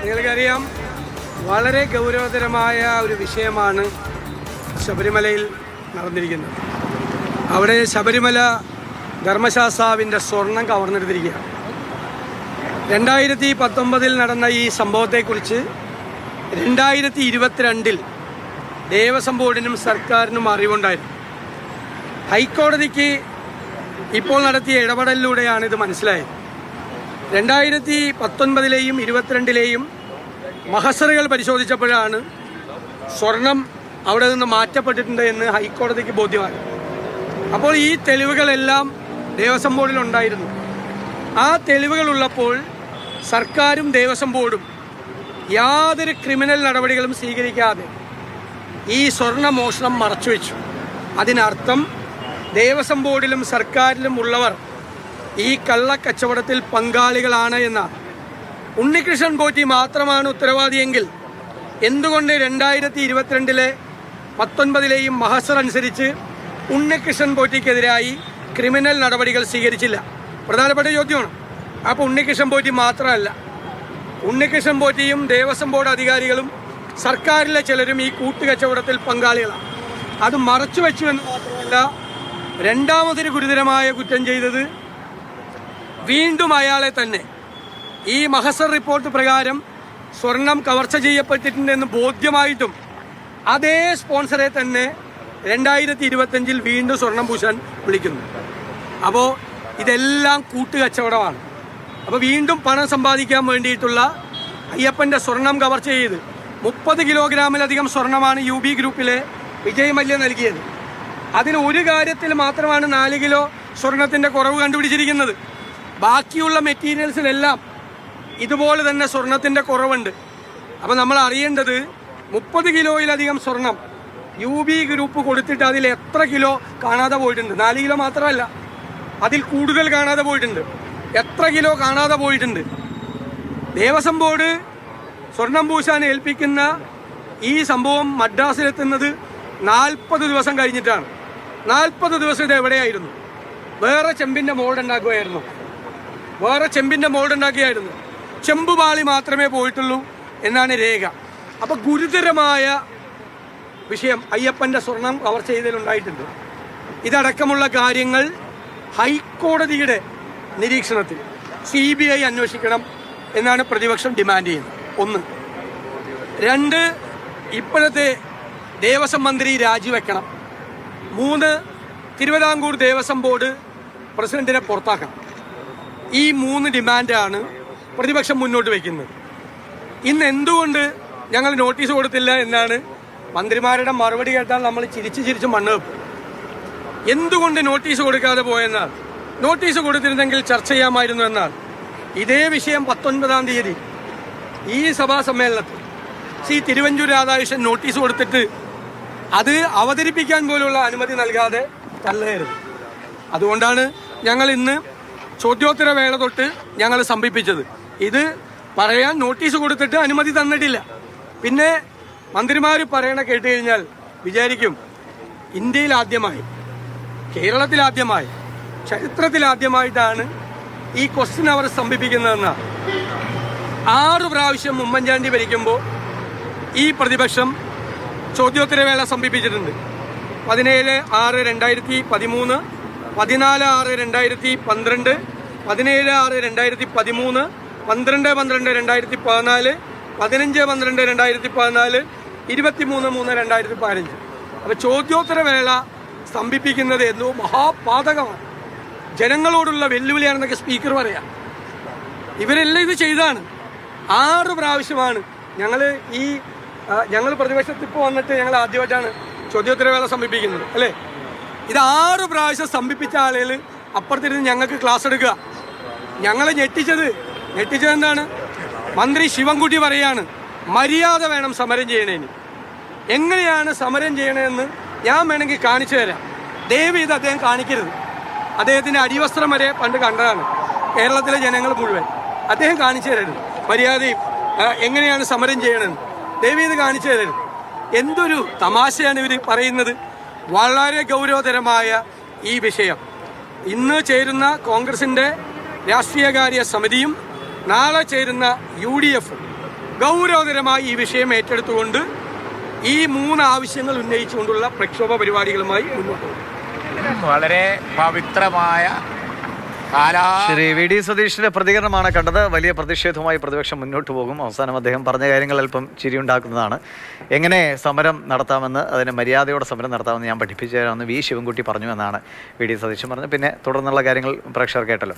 നിങ്ങൾക്കറിയാം വളരെ ഗൗരവതരമായ ഒരു വിഷയമാണ് ശബരിമലയിൽ നടന്നിരിക്കുന്നത്. അവിടെ ശബരിമല ധർമ്മശാസ്താവിന്റെ സ്വർണം കവർന്നെടുത്തിരിക്കുകയാണ്. രണ്ടായിരത്തി പത്തൊമ്പതിൽ നടന്ന ഈ സംഭവത്തെക്കുറിച്ച് രണ്ടായിരത്തി ഇരുപത്തിരണ്ടിൽ ദേവസ്വം ബോർഡിനും സർക്കാരിനും അറിവുണ്ടായിരുന്നു. ഹൈക്കോടതിക്ക് ഇപ്പോൾ നടത്തിയ ഇടപെടലിലൂടെയാണ് ഇത് മനസ്സിലായത്. രണ്ടായിരത്തി പത്തൊൻപതിലെയും ഇരുപത്തിരണ്ടിലെയും മഹസറുകൾ പരിശോധിച്ചപ്പോഴാണ് സ്വർണം അവിടെ നിന്ന് മാറ്റപ്പെട്ടിട്ടുണ്ട് എന്ന് ഹൈക്കോടതിക്ക് ബോധ്യമായി. അപ്പോൾ ഈ തെളിവുകളെല്ലാം ദേവസ്വം ബോർഡിൽ ഉണ്ടായിരുന്നു. ആ തെളിവുകളുള്ളപ്പോൾ സർക്കാരും ദേവസ്വം ബോർഡും യാതൊരു ക്രിമിനൽ നടപടികളും സ്വീകരിക്കാതെ ഈ സ്വർണ മോഷണം മറച്ചുവെച്ചു. അതിനർത്ഥം ദേവസ്വം ബോർഡിലും സർക്കാരിലും ഉള്ളവർ ഈ കള്ളക്കച്ചവടത്തിൽ പങ്കാളികളാണ് എന്നാണ് ഉണ്ണികൃഷ്ണൻ പോറ്റി മാത്രമാണ് ഉത്തരവാദിയെങ്കിൽ എന്തുകൊണ്ട് രണ്ടായിരത്തി ഇരുപത്തിരണ്ടിലെ പത്തൊൻപതിലെയും മഹസർ അനുസരിച്ച് ഉണ്ണികൃഷ്ണൻ പോറ്റിക്കെതിരായി ക്രിമിനൽ നടപടികൾ സ്വീകരിച്ചില്ല? പ്രധാനപ്പെട്ട ചോദ്യമാണ്. അപ്പോൾ ഉണ്ണികൃഷ്ണൻ പോറ്റി മാത്രമല്ല. ഉണ്ണികൃഷ്ണൻ പോറ്റിയും ദേവസ്വം ബോർഡ് അധികാരികളും സർക്കാരിലെ ചിലരും ഈ കൂട്ടുകച്ചവടത്തിൽ പങ്കാളികളാണ്. അത് മറച്ചു വെച്ചു എന്ന് മാത്രമല്ല രണ്ടാമതൊരു ഗുരുതരമായ കുറ്റം ചെയ്തത് വീണ്ടും അയാളെ തന്നെ. ഈ മഹസർ റിപ്പോർട്ട് പ്രകാരം സ്വർണം കവർച്ച ചെയ്യപ്പെട്ടിട്ടുണ്ടെന്ന് ബോധ്യമായിട്ടും അതേ സ്പോൺസറെ തന്നെ രണ്ടായിരത്തി ഇരുപത്തഞ്ചിൽ വീണ്ടും സ്വർണം പൂശാൻ വിളിക്കുന്നു. അപ്പോൾ ഇതെല്ലാം കൂട്ടുകച്ചവടമാണ്. അപ്പോൾ വീണ്ടും പണം സമ്പാദിക്കാൻ വേണ്ടിയിട്ടുള്ള അയ്യപ്പന്റെ സ്വർണം കവർച്ച ചെയ്ത് മുപ്പത് കിലോഗ്രാമിലധികം സ്വർണമാണ് യു ബി ഗ്രൂപ്പിലെ വിജയ് മല്യ നൽകിയത്. അതിന് ഒരു കാര്യത്തിൽ മാത്രമാണ് നാല് കിലോ സ്വർണത്തിന്റെ കുറവ് കണ്ടുപിടിച്ചിരിക്കുന്നത്. ബാക്കിയുള്ള മെറ്റീരിയൽസിലെല്ലാം ഇതുപോലെ തന്നെ സ്വർണത്തിന്റെ കുറവുണ്ട്. അപ്പോൾ നമ്മൾ അറിയേണ്ടത് മുപ്പത് കിലോയിലധികം സ്വർണം യു ബി ഗ്രൂപ്പ് കൊടുത്തിട്ട് അതിൽ എത്ര കിലോ കാണാതെ പോയിട്ടുണ്ട്? നാല് കിലോ മാത്രമല്ല അതിൽ കൂടുതൽ കാണാതെ പോയിട്ടുണ്ട്. എത്ര കിലോ കാണാതെ പോയിട്ടുണ്ട്? ദേവസ്വം ബോർഡ് സ്വർണം പൂശാൻ ഏൽപ്പിക്കുന്ന ഈ സംഭവം മദ്രാസിലെത്തുന്നത് നാൽപ്പത് ദിവസം കഴിഞ്ഞിട്ടാണ്. നാൽപ്പത് ദിവസം ഇത് എവിടെയായിരുന്നു? വേറെ ചെമ്പിന്റെ മോൾഡ് ഉണ്ടാക്കുകയായിരുന്നു വേറെ ചെമ്പിന്റെ മോൾഡ് ഉണ്ടാക്കിയായിരുന്നു. ചെമ്പുപാളി മാത്രമേ പോയിട്ടുള്ളൂ എന്നാണ് രേഖ. അപ്പോൾ ഗുരുതരമായ വിഷയം അയ്യപ്പന്റെ സ്വർണം കവർ ചെയ്തതിലുണ്ടായിട്ടുണ്ട് ഇതടക്കമുള്ള കാര്യങ്ങൾ ഹൈക്കോടതിയുടെ നിരീക്ഷണത്തിൽ സി ബി ഐ അന്വേഷിക്കണം എന്നാണ് പ്രതിപക്ഷം ഡിമാൻഡ് ചെയ്യുന്നത്. ഒന്ന്. രണ്ട് ഇപ്പോഴത്തെ ദേവസ്വം മന്ത്രി രാജിവെക്കണം. മൂന്ന് തിരുവിതാംകൂർ ദേവസ്വം ബോർഡ് പ്രസിഡന്റിനെ പുറത്താക്കണം. ഈ മൂന്ന് ഡിമാൻഡാണ് പ്രതിപക്ഷം മുന്നോട്ട് വയ്ക്കുന്നത്. ഇന്ന് എന്തുകൊണ്ട് ഞങ്ങൾ നോട്ടീസ് കൊടുത്തില്ല എന്നാണ് മന്ത്രിമാരുടെ മറുപടി കേട്ടാൽ നമ്മൾ ചിരിച്ച് ചിരിച്ച് മണ്ണ് വെപ്പ് എന്തുകൊണ്ട് നോട്ടീസ് കൊടുക്കാതെ പോയെന്നാൽ? നോട്ടീസ് കൊടുത്തിരുന്നെങ്കിൽ ചർച്ച ചെയ്യാമായിരുന്നു എന്നാൽ? ഇതേ വിഷയം പത്തൊൻപതാം തീയതി ഈ സഭാ സമ്മേളനത്തിൽ ശ്രീ തിരുവഞ്ചൂർ രാധാകൃഷ്ണൻ നോട്ടീസ് കൊടുത്തിട്ട് അത് അവതരിപ്പിക്കാൻ പോലുള്ള അനുമതി നൽകാതെ തള്ളയരുത് അതുകൊണ്ടാണ് ഞങ്ങൾ ഇന്ന് ചോദ്യോത്തര വേള തൊട്ട് ഞങ്ങൾ സംഭിപ്പിച്ചത് ഇത് പറയാൻ നോട്ടീസ് കൊടുത്തിട്ട് അനുമതി തന്നിട്ടില്ല. പിന്നെ മന്ത്രിമാർ പറയണ കേട്ട് കഴിഞ്ഞാൽ വിചാരിക്കും ഇന്ത്യയിൽ ആദ്യമായി കേരളത്തിൽ ആദ്യമായി ചരിത്രത്തിൽ ആദ്യമായിട്ടാണ് ഈ ക്വസ്റ്റ്യൻ അവർ സംഭിപ്പിക്കുന്നതെന്ന ആറു പ്രാവശ്യം ഉമ്മൻചാണ്ടി ഭരിക്കുമ്പോൾ ഈ പ്രതിപക്ഷം ചോദ്യോത്തരവേള സംഭിപ്പിച്ചിട്ടുണ്ട് പതിനേഴ് ആറ് രണ്ടായിരത്തി പതിമൂന്ന് പതിനാല് ആറ് രണ്ടായിരത്തി പന്ത്രണ്ട് പതിനേഴ് ആറ് രണ്ടായിരത്തി പതിമൂന്ന് പന്ത്രണ്ട് പന്ത്രണ്ട് രണ്ടായിരത്തി പതിനാല് പതിനഞ്ച് പന്ത്രണ്ട് രണ്ടായിരത്തി പതിനാല് ഇരുപത്തി മൂന്ന് മൂന്ന് രണ്ടായിരത്തി പതിനഞ്ച്. അപ്പോൾ ചോദ്യോത്തരവേള സ്തംഭിപ്പിക്കുന്നത് എന്തോ മഹാപാതകമാണ്. ജനങ്ങളോടുള്ള വെല്ലുവിളിയാണെന്നൊക്കെ സ്പീക്കർ പറയാം. ഇവരെല്ലാം ഇത് ചെയ്താണ്. ആറ് പ്രാവശ്യമാണ് ഞങ്ങൾ ഈ ഞങ്ങൾ പ്രതിപക്ഷത്ത് ഇപ്പോൾ വന്നിട്ട് ഞങ്ങൾ ആദ്യമായിട്ടാണ് ചോദ്യോത്തരവേള സമീപിക്കുന്നത് അല്ലേ? ഇത് ആറ് പ്രാവശ്യം സ്തംഭിപ്പിച്ച ആളുകൾ അപ്പുറത്തിരുന്ന് ഞങ്ങൾക്ക് ക്ലാസ് എടുക്കുക. ഞങ്ങളെ ഞെട്ടിച്ചത്. ഞെട്ടിച്ചത് എന്താണ്? മന്ത്രി ശിവൻകുട്ടി പറയാണ് മര്യാദ വേണം സമരം ചെയ്യണേന്. എങ്ങനെയാണ് സമരം ചെയ്യണതെന്ന് ഞാൻ വേണമെങ്കിൽ കാണിച്ചു തരാം. ദയവ് ചെയ്ത് അദ്ദേഹം കാണിക്കരുത്. അദ്ദേഹത്തിന്റെ അടിവസ്ത്രം വരെ പണ്ട് കണ്ടതാണ്. കേരളത്തിലെ ജനങ്ങൾ മുഴുവൻ. അദ്ദേഹം കാണിച്ചു തരരുത്. മര്യാദയും എങ്ങനെയാണ് സമരം ചെയ്യണമെന്ന് ദയവ് ചെയ്ത് കാണിച്ചു തരരുത്. എന്തൊരു തമാശയാണ് ഇവർ പറയുന്നത്. വളരെ ഗൗരവതരമായ ഈ വിഷയം. ഇന്ന് ചേരുന്ന കോൺഗ്രസിന്റെ രാഷ്ട്രീയകാര്യ സമിതിയും നാളെ ചേരുന്ന യു ഡി എഫും ഗൗരവതരമായി ഈ വിഷയം ഏറ്റെടുത്തുകൊണ്ട് ഈ മൂന്ന് ആവശ്യങ്ങൾ ഉന്നയിച്ചുകൊണ്ടുള്ള പ്രക്ഷോഭ പരിപാടികളുമായി മുന്നോട്ട് പോകും. വളരെ പവിത്രമായ കാലാ ശ്രീ വി ഡി സതീഷിന്റെ പ്രതികരണമാണ് കണ്ടത്. വലിയ പ്രതിഷേധവുമായി പ്രതിപക്ഷം മുന്നോട്ട് പോകും. അവസാനം അദ്ദേഹം പറഞ്ഞ കാര്യങ്ങൾ അല്പം ചിരിയുണ്ടാക്കുന്നതാണ്. എങ്ങനെ സമരം നടത്താമെന്ന് അതിന് മര്യാദയോടെ സമരം നടത്താമെന്ന് ഞാൻ പഠിപ്പിച്ചു തരാമെന്ന് വി ശിവൻകുട്ടി പറഞ്ഞു എന്നാണ് വി ഡി സതീശൻ പറഞ്ഞത്. പിന്നെ തുടർന്നുള്ള കാര്യങ്ങൾ പ്രേക്ഷകർ കേട്ടല്ലോ.